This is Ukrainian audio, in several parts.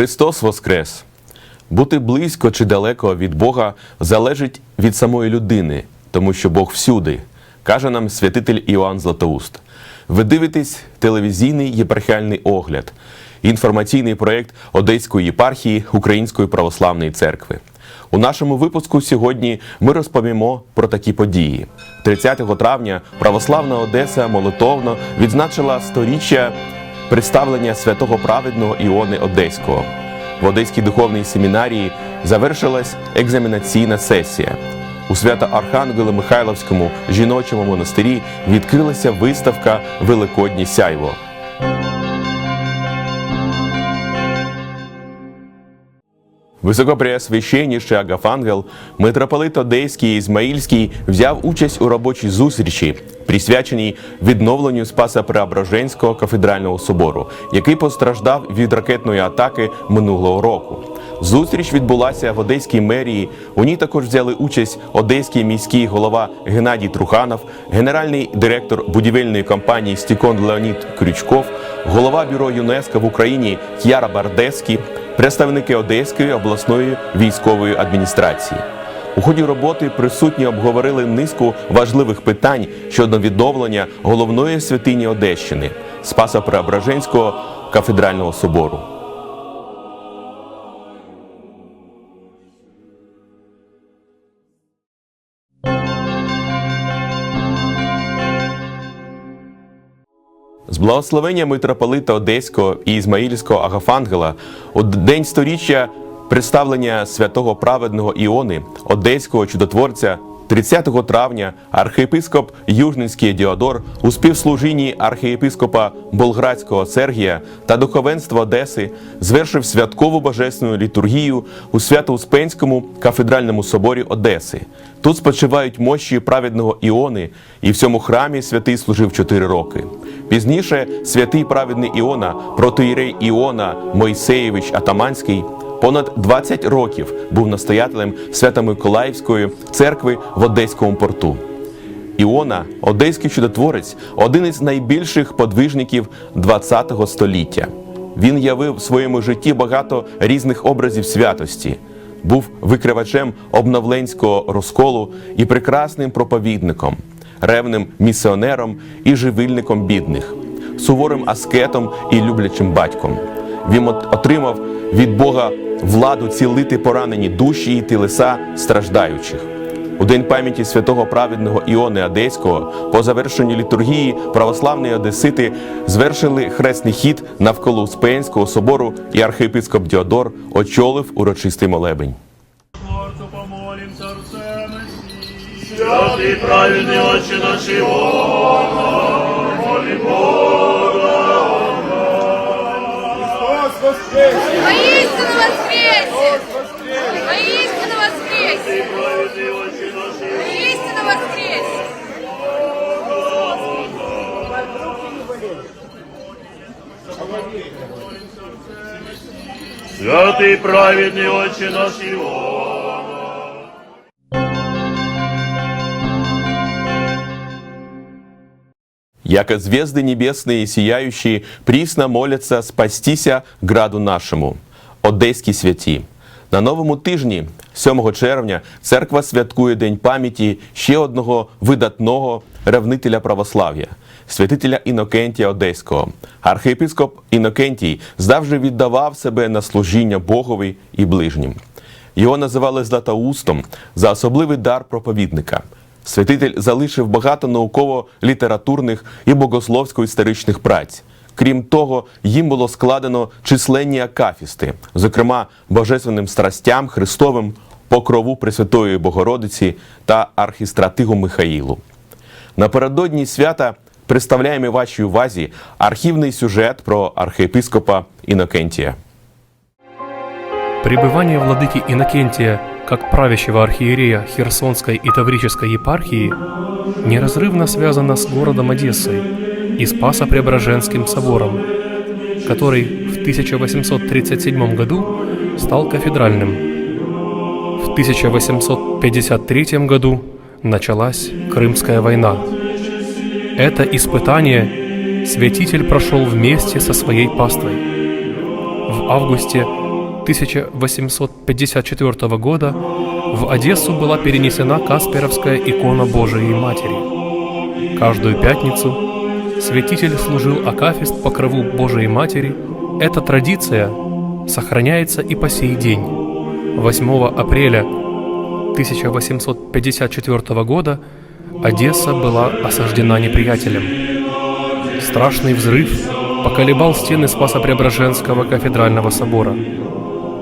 Христос Воскрес! Бути близько чи далеко від Бога залежить від самої людини, тому що Бог всюди, каже нам святитель Іоанн Златоуст. Ви дивитесь телевізійний єпархіальний огляд, інформаційний проєкт Одеської єпархії Української православної церкви. У нашому випуску сьогодні ми розповімо про такі події. 30 травня православна Одеса молитовно відзначила сторіччя представлення святого праведного Іони Одеського. В Одеській духовній семінарії завершилась екзаменаційна сесія. У Свято-Архангело Михайловському жіночому монастирі відкрилася виставка Великодні сяйво. Високопреосвященніший Агафангел, митрополит Одеський і Ізмаїльський взяв участь у робочій зустрічі, присвяченій відновленню Спаса Преображенського кафедрального собору, який постраждав від ракетної атаки минулого року. Зустріч відбулася в Одеській мерії. У ній також взяли участь одеський міський голова Геннадій Труханов, генеральний директор будівельної компанії Стікон Леонід Крючков, голова бюро ЮНЕСКО в Україні К'яра Бардеський, представники Одеської обласної військової адміністрації. У ході роботи присутні обговорили низку важливих питань щодо відновлення головної святині Одещини Спаса Преображенського кафедрального собору. Благословення митрополита Одеського і Ізмаїльського Агафангела у день сторіччя представлення святого праведного Іони, одеського чудотворця, 30 травня архієпископ Южницький Діодор у співслужінні архієпископа Болградського Сергія та духовенства Одеси звершив святкову божественну літургію у Свято-Успенському кафедральному соборі Одеси. Тут спочивають мощі праведного Іони, і в цьому храмі святий служив 4 роки. Пізніше святий праведний Іона, протоїрей Іона Мойсеєвич Атаманський, понад 20 років був настоятелем Свято-Миколаївської церкви в Одеському порту. Іона, одеський чудотворець, один із найбільших подвижників ХХ століття. Він явив в своєму житті багато різних образів святості, був викривачем обновленського розколу і прекрасним проповідником, ревним місіонером і живильником бідних, суворим аскетом і люблячим батьком. Він отримав від Бога владу цілити поранені душі і тілеса страждаючих. У день пам'яті святого праведного Іони Одеського по завершенню літургії православні одесити звершили хресний хід навколо Успенського собору і архієпископ Діодор очолив урочистий молебень. Святий праведний Отче наш Іона, молі Бога. Христос воскресе! Воистину воскресе! Воистину воскресе! Праведний Отче наш Іона, Воистину воскресе! Святий праведний Отче наш Іона. Яко звезды небесные сияющие, присно молятся спастися граду нашому. Одеські святі. На новому тижні, 7 червня, церква святкує День пам'яті ще одного видатного ревнителя православ'я, святителя Інокентія Одеського. Архієпископ Інокентій завжди віддавав себе на служіння Богові і ближнім. Його називали Златоустом за особливий дар проповідника. Святитель залишив багато науково-літературних і богословсько-історичних праць. Крім того, їм було складено численні акафісти, зокрема божественним страстям Христовим, покрову Пресвятої Богородиці та архістратигу Михаїлу. Напередодні свята представляємо вашій увазі архівний сюжет про архієпископа Інокентія. Пребывание владыки Иннокентия как правящего архиерея Херсонской и Таврической епархии неразрывно связано с городом Одессой и Спасо-Преображенским собором, который в 1837 году стал кафедральным. В 1853 году началась Крымская война. Это испытание святитель прошел вместе со своей паствой. В августе 1854 года в Одессу была перенесена Касперовская икона Божией Матери. Каждую пятницу святитель служил акафист по крову Божией Матери. Эта традиция сохраняется и по сей день. 8 апреля 1854 года Одесса была осаждена неприятелем. Страшный взрыв поколебал стены Спасо-Преображенского кафедрального собора.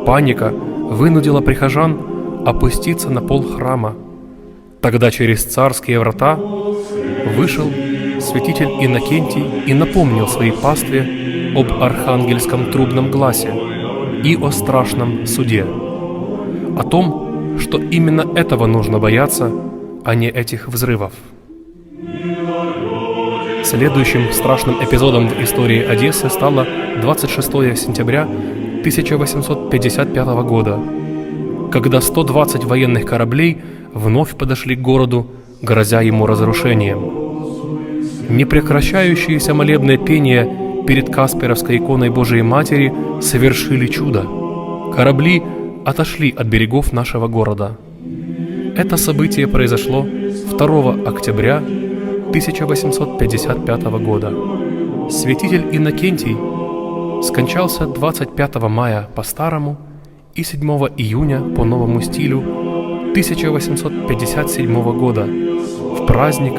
Паника вынудила прихожан опуститься на пол храма. Тогда через царские врата вышел святитель Иннокентий и напомнил своей пастве об архангельском трубном гласе и о страшном суде. О том, что именно этого нужно бояться, а не этих взрывов. Следующим страшным эпизодом в истории Одессы стало 26 сентября 1855 года, когда 120 военных кораблей вновь подошли к городу, грозя ему разрушением. Непрекращающееся молебное пение перед Касперовской иконой Божией Матери совершили чудо. Корабли отошли от берегов нашего города. Это событие произошло 2 октября 1855 года. Святитель Иннокентий скончался 25 мая по старому и 7 июня по новому стилю 1857 года в праздник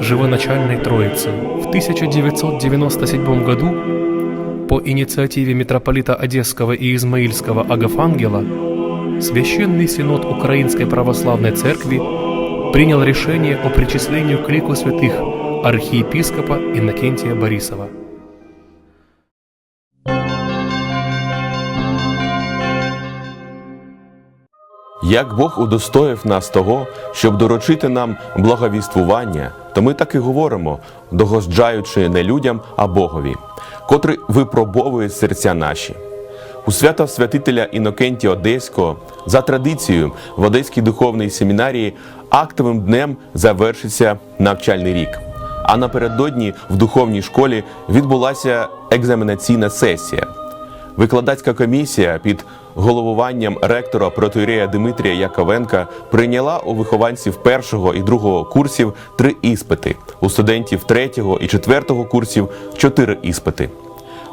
Живоначальной Троицы. В 1997 году по инициативе митрополита Одесского и Измаильского Агафангела Священный Синод Украинской Православной Церкви принял решение о причислении к лику святых архиепископа Иннокентия Борисова. Як Бог удостоїв нас того, щоб доручити нам благовіствування, то ми так і говоримо, догоджаючи не людям, а Богові, котрий випробовує серця наші. У свята святителя Інокентія Одеського за традицією в Одеській духовній семінарії актовим днем завершиться навчальний рік. А напередодні в духовній школі відбулася екзаменаційна сесія. Викладацька комісія під головуванням ректора протоірея Дмитрія Яковенка прийняла у вихованців першого і другого курсів три іспити, у студентів третього і четвертого курсів чотири іспити.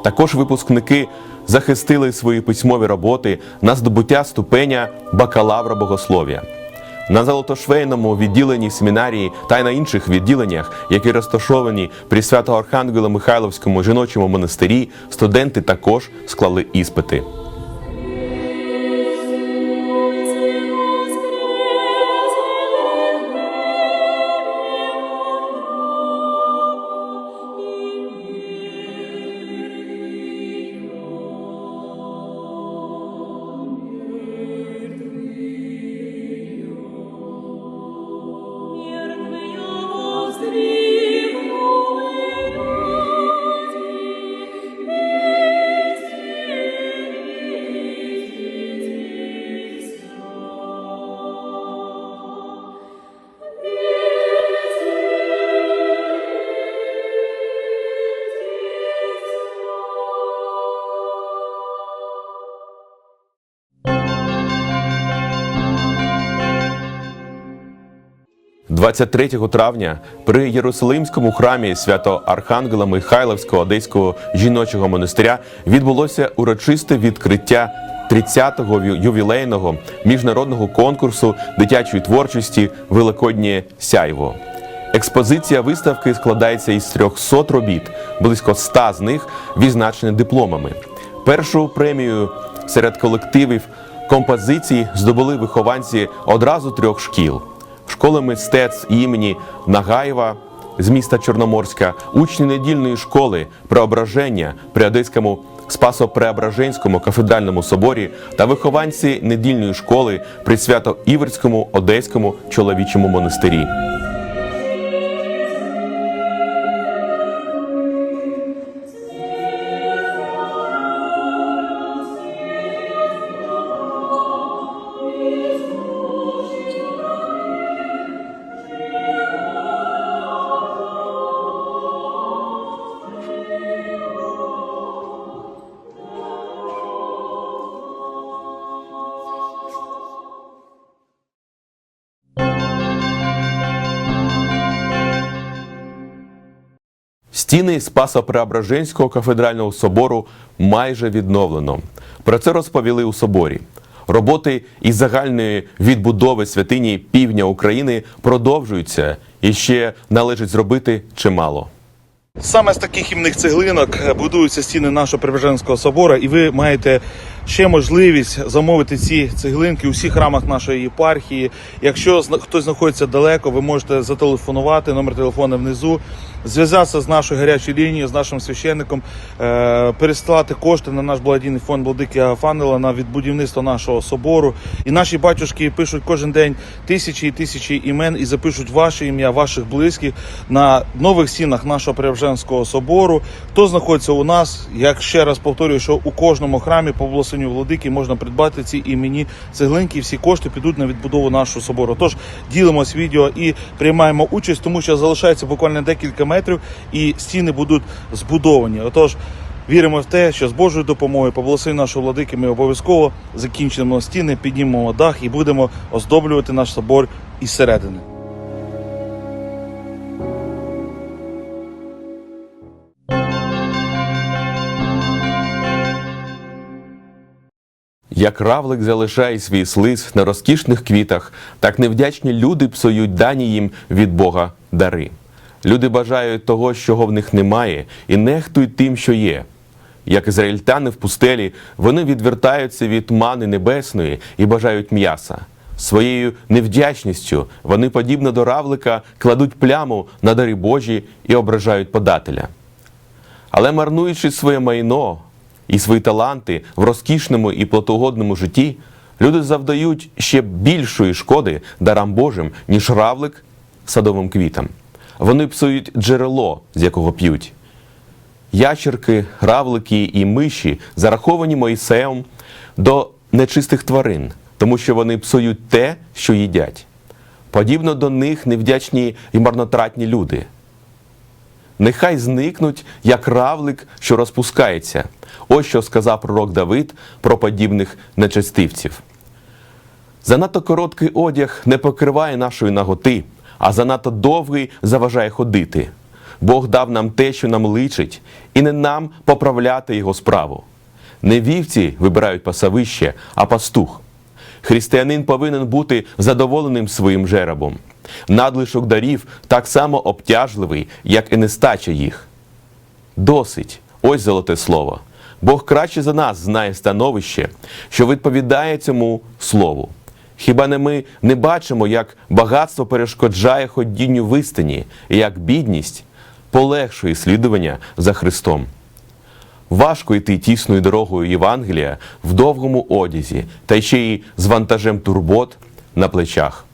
Також випускники захистили свої письмові роботи на здобуття ступеня бакалавра богослов'я. На Золотошвейному відділенні семінарії та й на інших відділеннях, які розташовані при Свято-Архангело Михайловському жіночому монастирі, студенти також склали іспити. – 23 травня при Єрусалимському храмі свято Архангела Михайловського Одеського жіночого монастиря відбулося урочисте відкриття 30-го ювілейного міжнародного конкурсу дитячої творчості Великоднє сяйво. Експозиція виставки складається із 300 робіт, близько 100 з них відзначені дипломами. Першу премію серед колективів композицій здобули вихованці одразу трьох шкіл: школи мистецтв імені Нагаєва з міста Чорноморська, учні недільної школи Преображення при Одеському Спасо-Преображенському кафедральному соборі та вихованці недільної школи при Свято-Іверському Одеському чоловічому монастирі. Стіни Спасо-Преображенського кафедрального собору майже відновлено. Про це розповіли у соборі. Роботи із загальної відбудови святині півдня України продовжуються і ще належить зробити чимало. Саме з таких імних цеглинок будуються стіни нашого Преображенського собору, і ви маєте ще можливість замовити ці цеглинки у всіх храмах нашої єпархії. Якщо хтось знаходиться далеко, ви можете зателефонувати, номер телефону внизу, зв'язатися з нашою гарячою лінією, з нашим священником, е, переслати кошти на наш благодійний фонд Владики Агафангела на відбудівництво нашого собору. І наші батюшки пишуть кожен день тисячі і тисячі імен і запишуть ваше ім'я, ваших близьких на нових стінах нашого Преображенського собору. Хто знаходиться у нас? Як ще раз повторюю, що у кожному храмі по благословенню владики можна придбати ці імені цеглинки. Всі кошти підуть на відбудову нашого собору. Тож ділимось відео і приймаємо участь, тому що залишається буквально декілька метрів, і стіни будуть збудовані. Отож. Віримо в те, що з Божою допомогою, по благословенню нашого владики, ми обов'язково закінчимо стіни, піднімемо дах і будемо оздоблювати наш собор із середини. Як равлик залишає свій слиз на розкішних квітах, так невдячні люди псують дані їм від Бога дари. Люди бажають того, чого в них немає, і нехтують тим, що є. Як ізраїльтяни в пустелі, вони відвертаються від мани небесної і бажають м'яса. Своєю невдячністю вони, подібно до равлика, кладуть пляму на дари Божі і ображають подателя. Але марнуючи своє майно і свої таланти в розкішному і плотогодному житті, люди завдають ще більшої шкоди дарам Божим, ніж равлик садовим квітам. Вони псують джерело, з якого п'ють. Ящерки, равлики і миші зараховані Моїсеєм до нечистих тварин, тому що вони псують те, що їдять. Подібно до них невдячні і марнотратні люди. Нехай зникнуть, як равлик, що розпускається. Ось що сказав пророк Давид про подібних нечестивців. Занадто короткий одяг не покриває нашої наготи, а занадто довгий заважає ходити. Бог дав нам те, що нам личить, і не нам поправляти його справу. Не вівці вибирають пасовище, а пастух. Християнин повинен бути задоволеним своїм жеребом. Надлишок дарів так само обтяжливий, як і нестача їх. Досить, ось золоте слово. Бог краще за нас знає становище, що відповідає цьому слову. Хіба не ми не бачимо, як багатство перешкоджає ходінню в істині, як бідність полегшує слідування за Христом? Важко йти тісною дорогою Євангелія в довгому одязі, та ще й з вантажем турбот на плечах.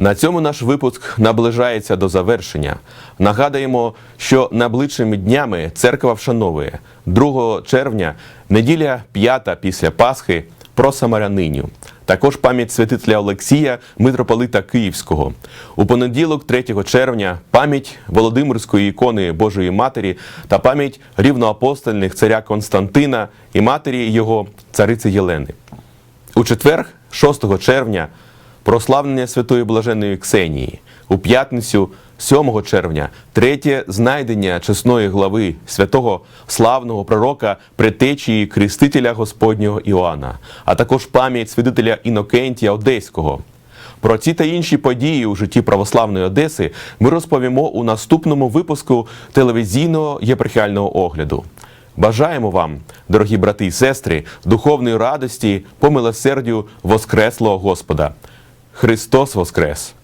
На цьому наш випуск наближається до завершення. Нагадуємо, що найближчими днями церква вшановує 2 червня, неділя п'ята після Пасхи про Самаряниню. Також пам'ять святителя Олексія, митрополита Київського. У понеділок, 3 червня, пам'ять Володимирської ікони Божої Матері та пам'ять рівноапостольних царя Константина і матері його цариці Єлени. У четвер, 6 червня, прославлення святої блаженої Ксенії. У п'ятницю, 7 червня, третє знайдення чесної глави святого славного пророка притечії крестителя Господнього Іоанна, а також пам'ять святителя Інокентія Одеського. Про ці та інші події у житті православної Одеси ми розповімо у наступному випуску телевізійного єпархіального огляду. Бажаємо вам, дорогі брати і сестри, духовної радості по милосердю Воскреслого Господа. Христос Воскрес!